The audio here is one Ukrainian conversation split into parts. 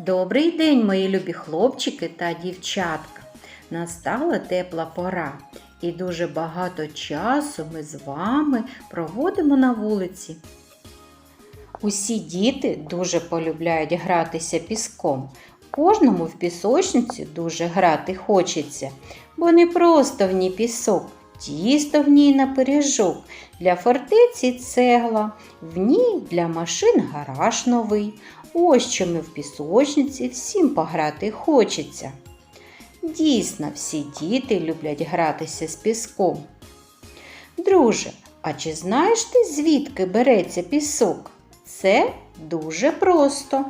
Добрий день, мої любі хлопчики та дівчатка. Настала тепла пора, і дуже багато часу ми з вами проводимо на вулиці. Усі діти дуже полюбляють гратися піском. Кожному в пісочниці дуже грати хочеться, бо не просто в ній пісок, тісто в ній на пиріжок, для фортеці цегла, в ній для машин гараж новий. Ось чому в пісочниці всім пограти хочеться. Дійсно, всі діти люблять гратися з піском. Друже, а чи знаєш ти, звідки береться пісок? Це дуже просто.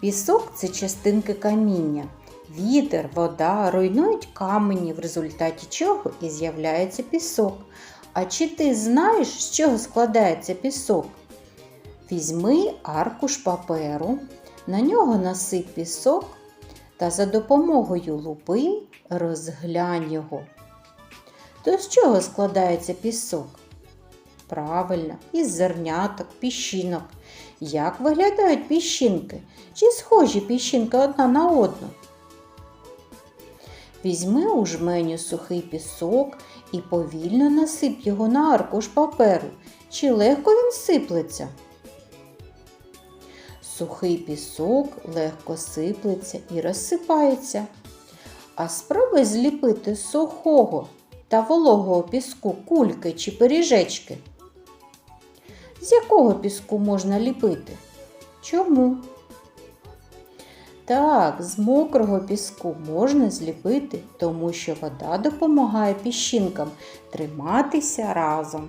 Пісок це частинки каміння. Вітер, вода руйнують камені, в результаті чого і з'являється пісок. А чи ти знаєш, з чого складається пісок? Візьми аркуш паперу, на нього насип пісок та за допомогою лупи розглянь його. То з чого складається пісок? Правильно, із зерняток, піщинок. Як виглядають піщинки? Чи схожі піщинки одна на одну? Візьми у жменю сухий пісок і повільно насип його на аркуш паперу. Чи легко він сиплеться? Сухий пісок легко сиплеться і розсипається. А спробуй зліпити сухого та вологого піску кульки чи пиріжечки. З якого піску можна ліпити? Чому? Так, з мокрого піску можна зліпити, тому що вода допомагає піщинкам триматися разом.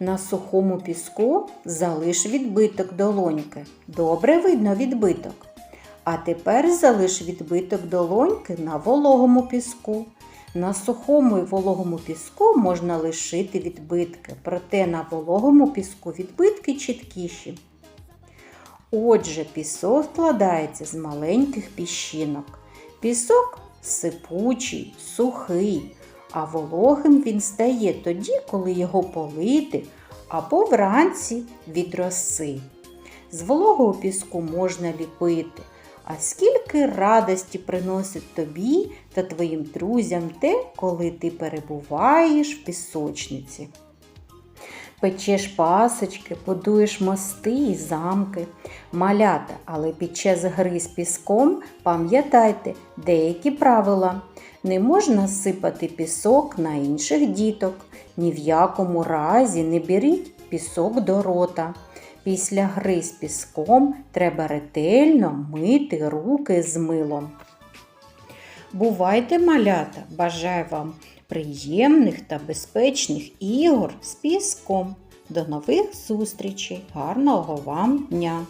На сухому піску залиш відбиток долоньки. Добре видно відбиток. А тепер залиш відбиток долоньки на вологому піску. На сухому і вологому піску можна лишити відбитки, проте на вологому піску відбитки чіткіші. Отже, пісок складається з маленьких піщинок. Пісок сипучий, сухий, а вологим він стає тоді, коли його полити або вранці від роси. З вологого піску можна ліпити, а скільки радості приносить тобі та твоїм друзям те, коли ти перебуваєш в пісочниці. Печеш пасочки, будуєш мости і замки, малята, але під час гри з піском пам'ятайте деякі правила. Не можна сипати пісок на інших діток. Ні в якому разі не беріть пісок до рота. Після гри з піском треба ретельно мити руки з милом. Бувайте, малята! Бажаю вам приємних та безпечних ігор з піском. До нових зустрічей! Гарного вам дня!